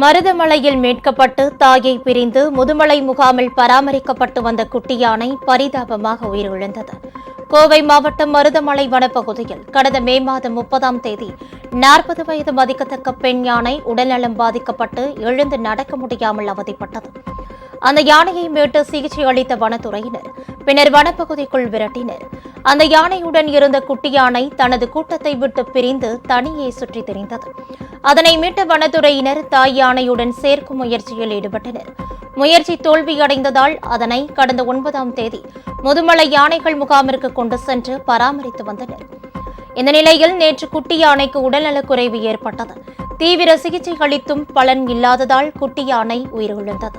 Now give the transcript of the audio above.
மருதமலையில் மீட்கப்பட்டு தாயை பிரிந்து முதுமலை முகாமில் பராமரிக்கப்பட்டு வந்த குட்டி யானை பரிதாபமாக உயிரிழந்தது. கோவை மாவட்டம் மருதமலை வனப்பகுதியில் கடந்த மே மாதம் முப்பதாம் தேதி நாற்பது வயது மதிக்கத்தக்க பெண் யானை உடல்நலம் பாதிக்கப்பட்டு எழுந்து நடக்க முடியாமல் அவதிப்பட்டது. அந்த யானையை மீட்டு சிகிச்சை அளித்த வனத்துறையினர் பின்னர் வனப்பகுதிக்குள் விரட்டினர். அந்த யானையுடன் இருந்த குட்டி யானை தனது கூட்டத்தை விட்டு பிரிந்து தனியே சுற்றித் திரிந்தது. அதனை மீட்ட வனத்துறையினர் தாய் யானையுடன் சேர்க்கும் முயற்சியில் ஈடுபட்டனர். முயற்சி தோல்வியடைந்ததால் அதனை கடந்த ஒன்பதாம் தேதி முதுமலை யானைகள் முகாமிற்கு கொண்டு சென்று பராமரித்து வந்தனர். இந்த நிலையில் நேற்று குட்டி யானைக்கு உடல்நலக்குறைவு ஏற்பட்டது. தீவிர சிகிச்சை அளித்தும் பலன் இல்லாததால் குட்டி யானை உயிரிழந்தது.